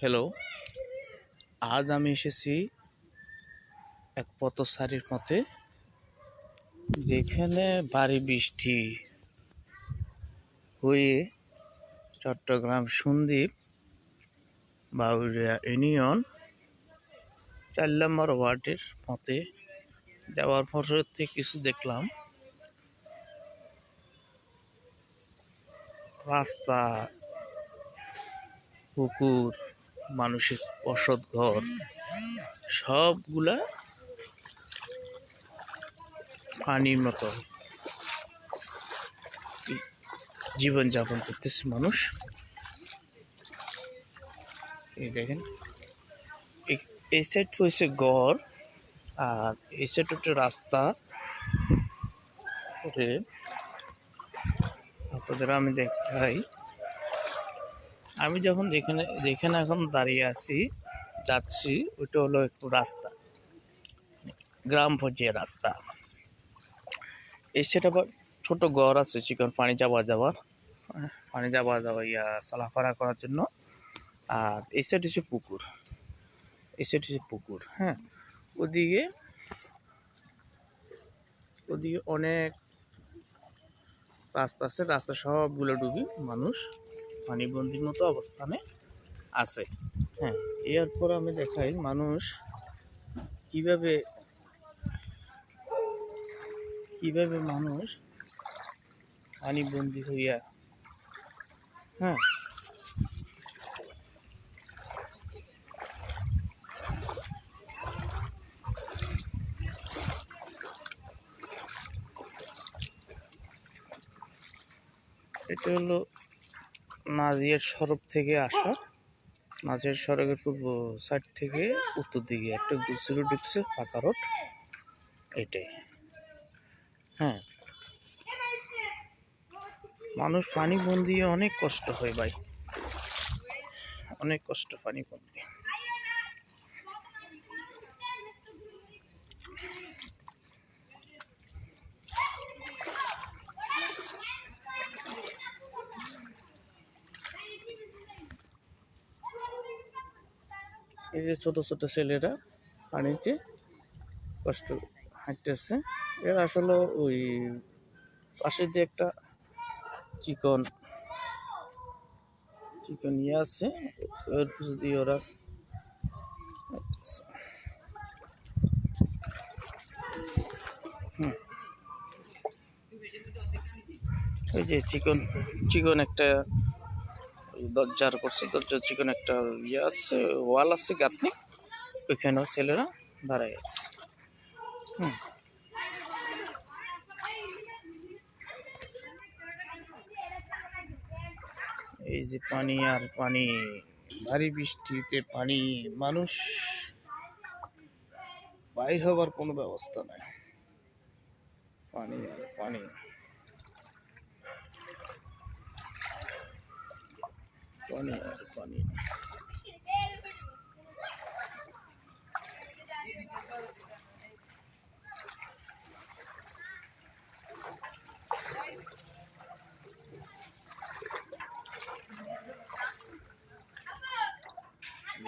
Hello আজ আমি এসেছি এক পথসারির মতে যেখানে ভারী বৃষ্টি হয়ে চট্টগ্রাম সন্দ্বীপ, বাউরিয়া ইউনিয়ন চার নম্বর ওয়ার্ডের মতে যাওয়ার পরে কিছু দেখলাম। রাস্তা, পুকুর মানুষের বসত ঘর, সবগুলা পানির মতো। জীবনযাপন করতেছে মানুষ। এই দেখেন, এই- সাইড হয়েছে গড় আর এই সাইড হচ্ছে রাস্তা। আপনাদের আমি দেখাই। আমি যখন যেখানে যেখানে এখন দাঁড়িয়ে আছি, যাচ্ছি, ওইটা হলো একটু রাস্তা। গ্রাম পর্যায়ে রাস্তা। সেটা আবার ছোট ঘর আছে, চিকন পানি যাওয়া যাওয়ার। পানি যাওয়া যাওয়া, ইয়া, চলাফেরা করার জন্য। আর এই সাইড হচ্ছে পুকুর। এই সাইড হচ্ছে পুকুর হ্যাঁ। ওদিকে ওদিকে অনেক রাস্তা আছে, রাস্তা সবগুলো ডুবি মানুষ। পানিবন্দির মতো অবস্থানে আছে। হ্যাঁ এরপর আমি দেখাই মানুষ কীভাবে কীভাবে মানুষ পানিবন্দি হইয়া হ্যাঁ এটা হলো নাজিয়ার সড়ক থেকে আসা। নাজিয়ার সড়কের পূর্ব সাইড থেকে উত্তর দিকে একটা গুছিয়ে ঢুকছে পাকা রোড। এটাই। হ্যাঁ। মানুষ পানি বন্দিয়ে অনেক কষ্ট হয় ভাই। অনেক কষ্ট পানি বন্দি এই যে ছোট ছোট ছেলেরা পানিতে কষ্ট হাঁটতেছে এর আসলে ওই পাশে যে একটা চিকন চিকন ইয়ে আছে, ওর দিয়ে ওরা। ওই যে চিকন চিকন একটা দরজার করছে, দরজার চিকন একটা ইয়ে আছে, ওয়াল আছে, গাঁথনি। ওইখানেও ছেলেরা দাঁড়ায় আছে। এই যে পানি আর পানি, ভারী বৃষ্টিতে পানি, মানুষ বাইর হবার কোনো ব্যবস্থা নাই। পানি আর পানি। পানি আর পানি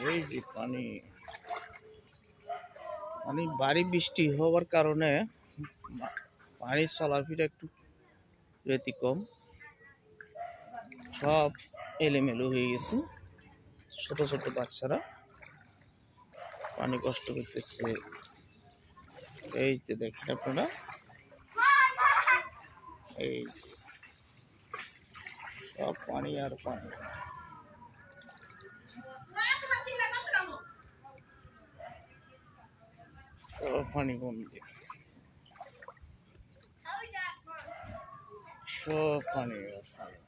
এই যে পানি পানি ভারী বৃষ্টি হওয়ার কারণে পানির চলাফেরা একটু ব্যতিক্রম সব এলোমেলো হয়ে গেছে। ছোট ছোট বাচ্চারা পানি কষ্ট করতেছে। এই যে দেখেন আপনারা। এই সব পানি আর পানি। পানি বন্দি সব পানি আর পানি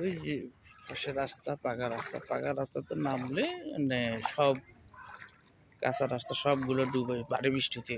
ওই যে পাশে রাস্তা, পাকা রাস্তা, পাকা রাস্তাতে নামলে মানে সব কাঁচা রাস্তা সবগুলো ডুবে বাড়ি বৃষ্টিতে।